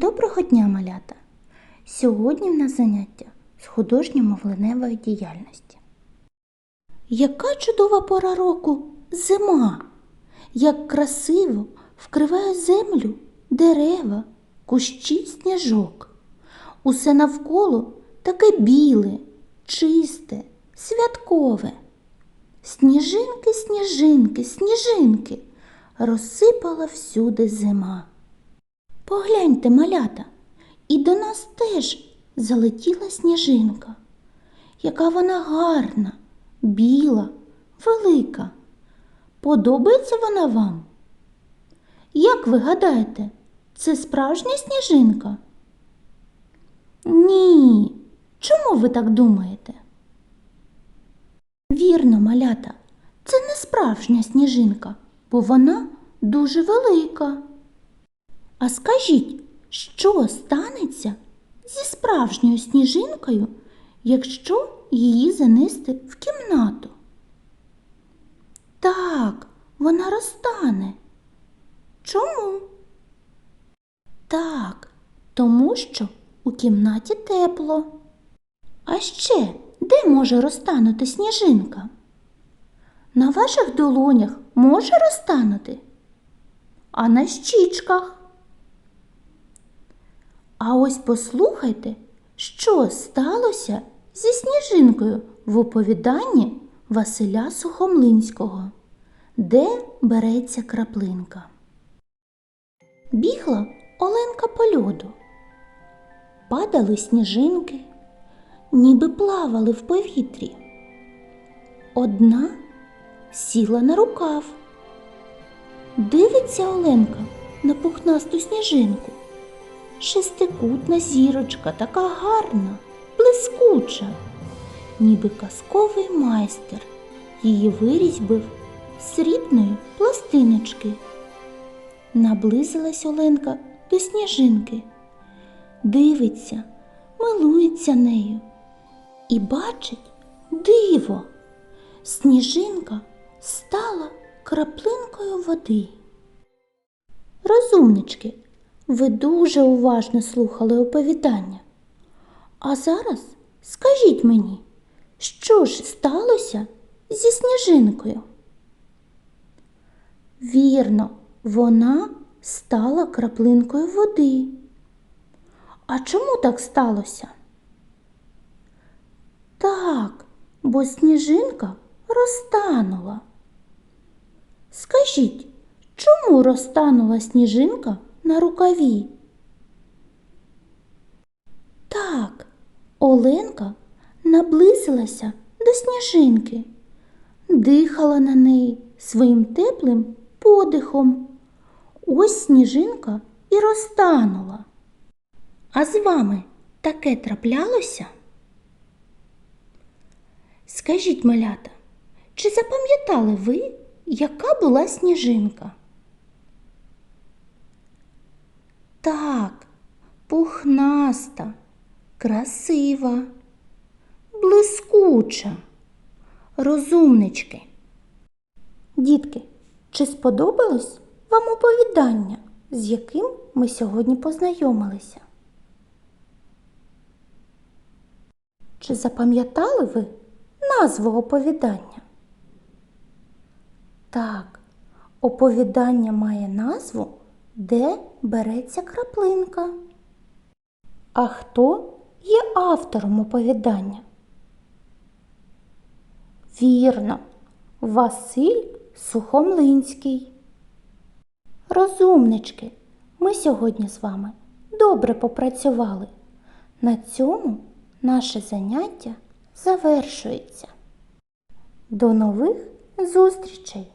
Доброго дня, малята! Сьогодні в нас заняття з художньо-мовленевої діяльності. Яка чудова пора року зима! Як красиво вкриває землю дерева, кущі сніжок. Усе навколо таке біле, чисте, святкове. Сніжинки, сніжинки, сніжинки розсипала всюди зима. Погляньте, малята, і до нас теж залетіла сніжинка. Яка вона гарна, біла, велика. Подобається вона вам? Як ви гадаєте, це справжня сніжинка? Ні. Чому ви так думаєте? Вірно, малята, це не справжня сніжинка, бо вона дуже велика. А скажіть, що станеться зі справжньою сніжинкою, якщо її занести в кімнату? Так, вона розтане. Чому? Так, тому що у кімнаті тепло. А ще де може розтанути сніжинка? На ваших долонях може розтанути, а на щічках. А ось послухайте, що сталося зі сніжинкою в оповіданні Василя Сухомлинського, де береться краплинка. Бігла Оленка по льоду. Падали сніжинки, ніби плавали в повітрі. Одна сіла на рукав. Дивиться Оленка на пухнасту сніжинку. Шестикутна зірочка така гарна, блискуча, ніби казковий майстер її вирізьбив з срібної пластиночки. Наблизилась Оленка до сніжинки, дивиться, милується нею і бачить диво. Сніжинка стала краплинкою води. Розумнички, ви дуже уважно слухали оповідання. А зараз скажіть мені, що ж сталося зі сніжинкою? Вірно, вона стала краплинкою води. А чому так сталося? Так, бо сніжинка розтанула. Скажіть, чому розтанула сніжинка на рукаві? Так, Оленка наблизилася до сніжинки, дихала на неї своїм теплим подихом. Ось сніжинка і розтанула. А з вами таке траплялося? Скажіть, малята, чи запам'ятали ви, яка була сніжинка? Так, пухнаста, красива, блискуча, розумнички. Дітки, чи сподобалось вам оповідання, з яким ми сьогодні познайомилися? Чи запам'ятали ви назву оповідання? Так, оповідання має назву Де береться краплинка. А хто є автором оповідання? Вірно, Василь Сухомлинський. Розумнички, ми сьогодні з вами добре попрацювали. На цьому наше заняття завершується. До нових зустрічей!